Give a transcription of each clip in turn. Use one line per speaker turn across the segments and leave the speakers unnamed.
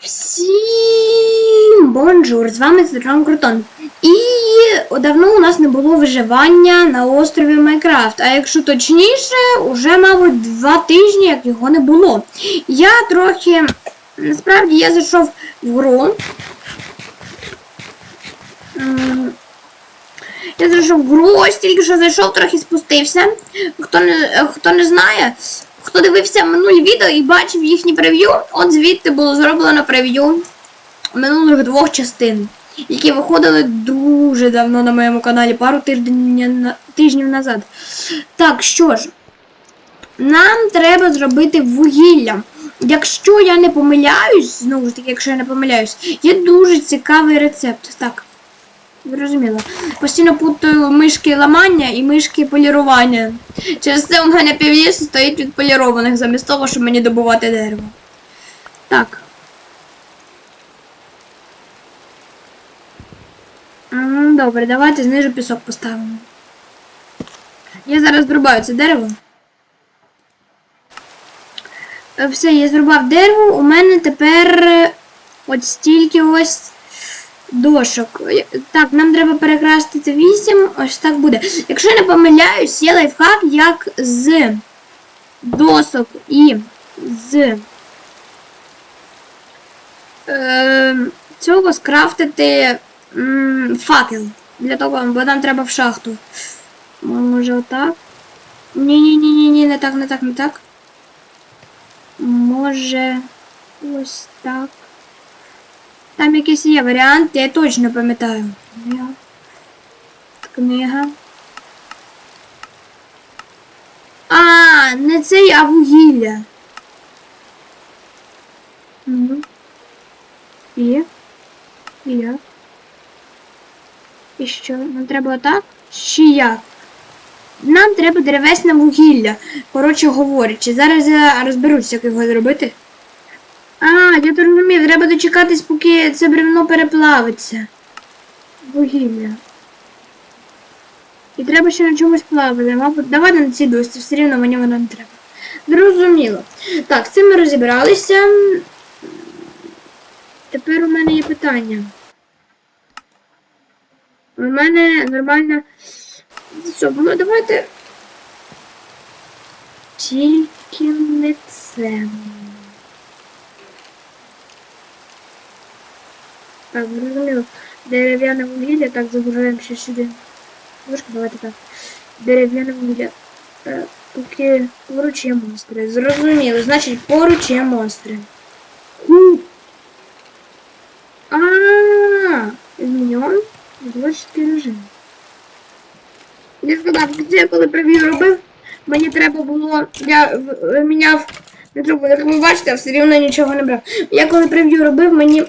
Всім бонжур! З вами Сержан Крутон. І давно у нас не було виживання на острові Майнкрафт. А якщо точніше, уже, мабуть, два тижні, як його не було. Я трохи. Насправді я зайшов в гру. Я зайшов в гру, ось тільки що зайшов, трохи спустився. Хто не, хто не знає, хто дивився минулі відео і бачив їхні прев'ю, от звідти було зроблено прев'ю минулих двох частин, які виходили дуже давно на моєму каналі, пару тижнів назад. Так, що ж, нам треба зробити вугілля. Якщо я не помиляюсь, знову ж таки, якщо я не помиляюсь, є дуже цікавий рецепт. Так. Зрозуміло. Постійно путаю мишки ламання і мишки полірування. Через це у мене півлісу стоїть від полірованих, замість того, щоб мені добувати дерево. Так. Добре, давайте знижу пісок поставимо. Я зараз зрубаю це дерево. Е, Все, я зрубав дерево, у мене тепер от стільки ось дошок. Так, нам треба перекрасти 8, ось так буде. Якщо я не помиляюсь, є лайфхак, як з досок і з е, цього скрафтити м, факел. Для того, бо нам треба в шахту. Може отак? Ні-ні-ні-ні, не так, не так, не так. Може ось так. Там якийсь є варіант, я точно пам'ятаю. Я- Книга. А, не цей, а вугілля. Угу. І. І як? І що? Нам треба отак? Чи як? Нам треба деревесне вугілля. Коротше говорячи, зараз я розберусь, як його зробити. А, я зрозумів, треба дочекатись, поки це бревно переплавиться. Вугілля. І треба ще на чомусь плавати. Мабуть, давай на цій досці, все рівно мені воно не треба. Зрозуміло. Так, з цим ми розібралися. Тепер у мене є питання. У мене нормальна. Що, ну давайте. Тільки не це. Так, зрозуміло. Дерев'яне вугілля, так, загружаємо ще сюди. Ложка, давайте так. Дерев'яне вугілля. Е, Поки поруч є монстри. Зрозуміло, значить поруч є монстри. Ху. А, зміньон. Творчий режим. Я сказав, це коли прев'ю робив, мені треба було. Я в- міняв. Не треба, як ви бачите, все рівно нічого не брав. Я коли прев'ю робив, мені.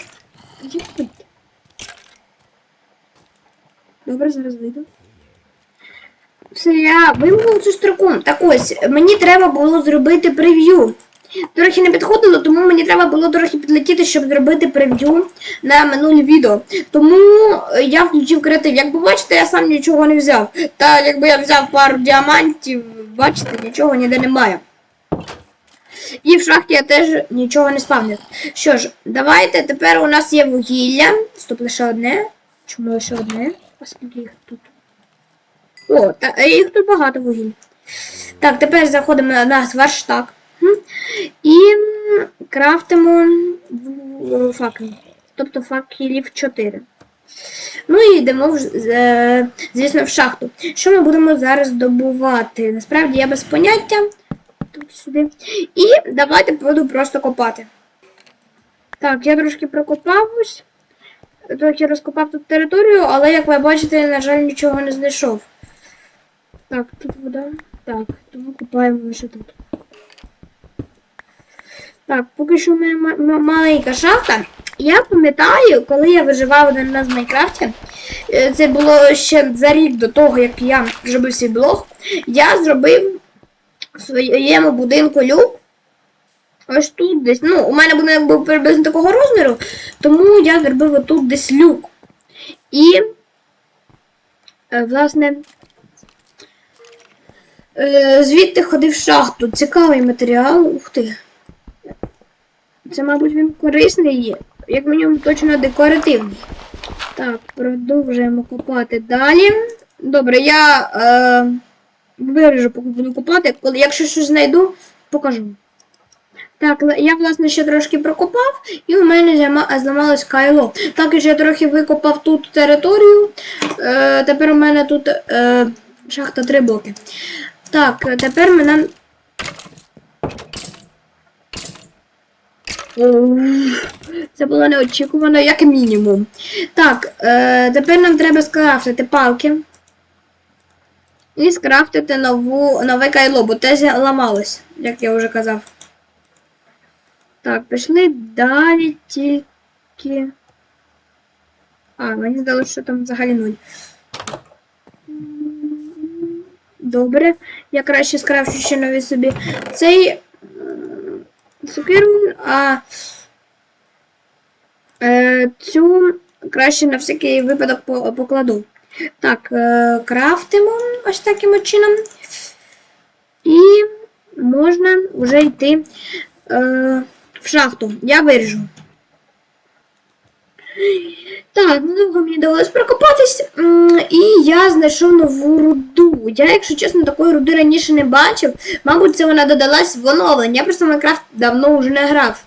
Добре, зараз вийду. Все, я вимкнув цю строку. Так ось, мені треба було зробити прев'ю. Трохи не підходило, тому мені треба було трохи підлетіти, щоб зробити прев'ю на минулі відео. Тому е, я включив креатив. Як ви бачите, я сам нічого не взяв. Та якби я взяв пару діамантів, бачите, нічого ніде немає. І в шахті я теж нічого не спавнив. Що ж, давайте тепер у нас є вугілля. Стоп, лише одне. Чому лише одне? Оскільки їх тут. О, та, е, їх тут багато вугіль. Так, тепер заходимо на наш верштак. Хм. І крафтимо факел. Тобто факелів 4. Ну і йдемо, е, звісно, в шахту. Що ми будемо зараз добувати? Насправді я без поняття. Тут сюди. І давайте буду просто копати. Так, я трошки прокопав ось. Трохи розкопав тут територію, але як ви бачите, на жаль, нічого не знайшов. Так, тут вода. Так, тому купаємо лише тут. Так, поки що в мене ма- ма- маленька шахта. Я пам'ятаю, коли я виживав один раз в Майнкрафті, е, це було ще за рік до того, як я зробив свій блог, я зробив в своєму будинку люк. Ось тут десь. Ну, у мене будинок був приблизно такого розміру, тому я зробив отут десь люк. І, е, власне, е, звідти ходив шахту. Цікавий матеріал. Ух ти. Це, мабуть, він корисний є. Як мінімум точно декоративний. Так, продовжуємо копати далі. Добре, я е, виріжу, поки буду копати. Коли, якщо щось знайду, покажу. Так, я, власне, ще трошки прокопав, і у мене зламалось кайло. Також я трохи викопав тут територію. Е, тепер у мене тут е, шахта 3 блоки. Так, е, тепер мене. Це було неочікувано, як мінімум. Так, е, тепер нам треба скрафтити палки. І скрафтити нову, нове кайло, бо те зламалось, як я вже казав. Так, пішли далі тільки. А, мені здалося, що там взагалі нуль. Добре. Я краще скрафчу ще нові собі цей м, а е, цю краще на всякий випадок покладу. Так, е, крафтимо ось таким чином. І можна вже йти е, в шахту. Я виріжу. Так, недовго мені довелось прокопатись, і я знайшов нову руду. Я, якщо чесно, такої руди раніше не бачив. Мабуть, це вона додалась в оновлення. Я просто в Майнкрафт давно вже не грав.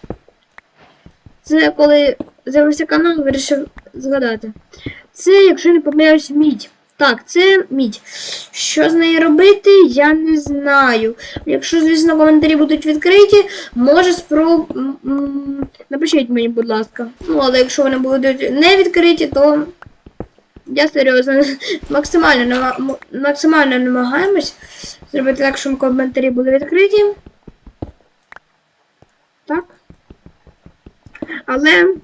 Це коли з'явився канал, вирішив згадати. Це, якщо не помиляюсь, мідь. Так, це мідь. Що з нею робити, я не знаю. Якщо, звісно, коментарі будуть відкриті, може спроб... Напишіть мені, будь ласка. Ну, але якщо вони будуть не відкриті, то я серйозно максимально, нама- максимально намагаємось зробити так, щоб коментарі були відкриті. Так. Але.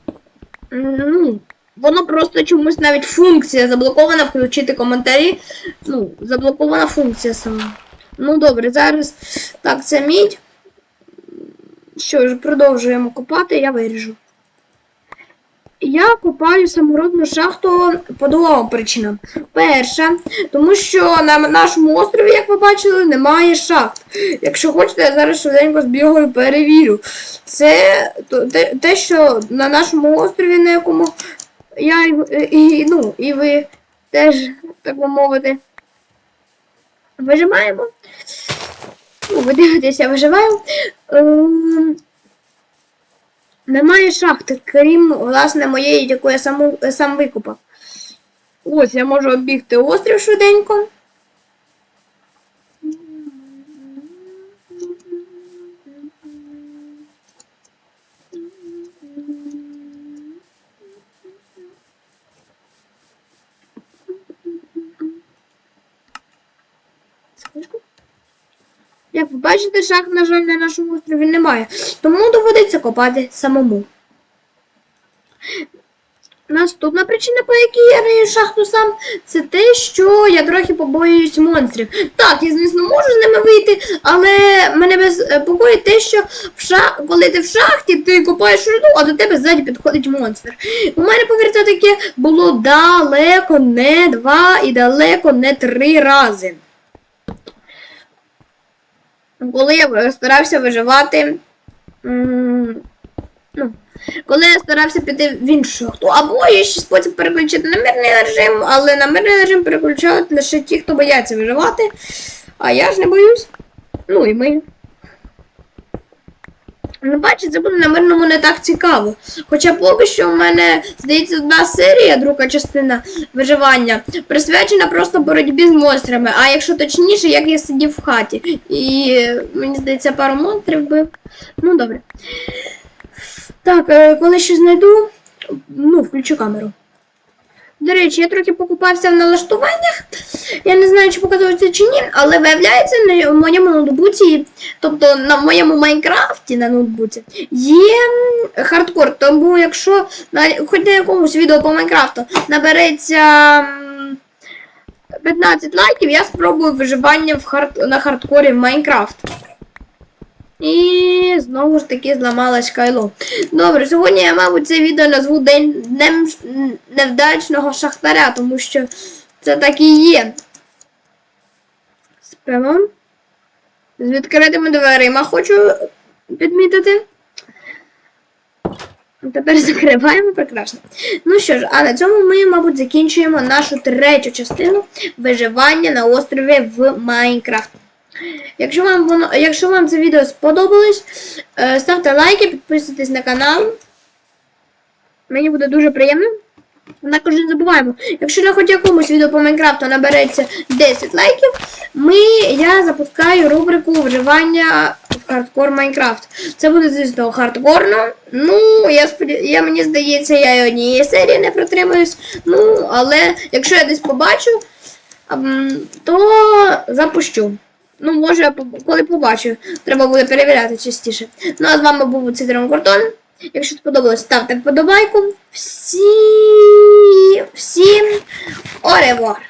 Ну, воно просто чомусь навіть функція заблокована включити коментарі. Ну, заблокована функція сама. Ну добре, зараз. Так, це мідь. Що ж, продовжуємо копати, я виріжу. Я копаю самородну шахту по двом причинам. Перша, тому що на нашому острові, як ви бачили, немає шахт. Якщо хочете, я зараз швиденько збігаю перевірю. Це те, що на нашому острові, на якому я і, ну, і ви теж, так би мовити, вижимаємо. Ну, ви дивитеся, я виживаю. Ем, Немає шахти, крім, власне, моєї, яку я сам, сам викупав. Ось я можу оббігти острів швиденько. Як ви бачите, шахт, на жаль, на нашому острові немає. Тому доводиться копати самому. Наступна причина, по якій я рию шахту сам, це те, що я трохи побоююсь монстрів. Так, я, звісно, можу з ними вийти, але мене безпокоїть те, що в ша... коли ти в шахті, ти копаєш руду, а до тебе ззаді підходить монстр. У мене, повірте, таке було далеко не два і далеко не три рази. Коли я старався виживати. Ну, коли я старався піти в іншу шахту. Або є ще спосіб переключити на мирний режим, але на мирний режим переключають лише ті, хто бояться виживати. А я ж не боюсь. Ну і ми. Ну, бачите, це буде на мирному не так цікаво. Хоча поки що в мене, здається, одна серія, друга частина виживання, присвячена просто боротьбі з монстрами. А якщо точніше, як я сидів в хаті. І мені здається, пару монстрів бив. Ну, добре. Так, е, коли ще знайду, ну, включу камеру. До речі, я трохи покупався в налаштуваннях. Я не знаю, чи показується чи ні, але виявляється, на моєму ноутбуці, тобто на моєму Майнкрафті на ноутбуці, є хардкор. Тому якщо хоч на якомусь відео по Майнкрафту набереться 15 лайків, я спробую виживання в хард... на хардкорі в Майнкрафт. І знову ж таки зламалась кайло. Добре, сьогодні я, мабуть, це відео назву День Днем невдачного шахтаря, тому що це так і є. Спимо. З відкритими дверима хочу підмітити. Тепер закриваємо прекрасно. Ну що ж, а на цьому ми, мабуть, закінчуємо нашу третю частину виживання на острові в Майнкрафт. Якщо вам воно, якщо вам це відео сподобалось, е, ставте лайки, підписуйтесь на канал. Мені буде дуже приємно. Також не забуваємо, якщо на хоч якомусь відео по Майнкрафту набереться 10 лайків, ми, я запускаю рубрику вживання в хардкор Майнкрафт. Це буде, звісно, хардкорно. Ну, я я мені здається, я і однієї серії не протримаюсь. Ну, але якщо я десь побачу, то запущу. Ну, може, коли побачу, треба буде перевіряти частіше. Ну, а з вами був Цитрон Кордон. Якщо сподобалось, ставте вподобайку. Всі... Всім оревуар!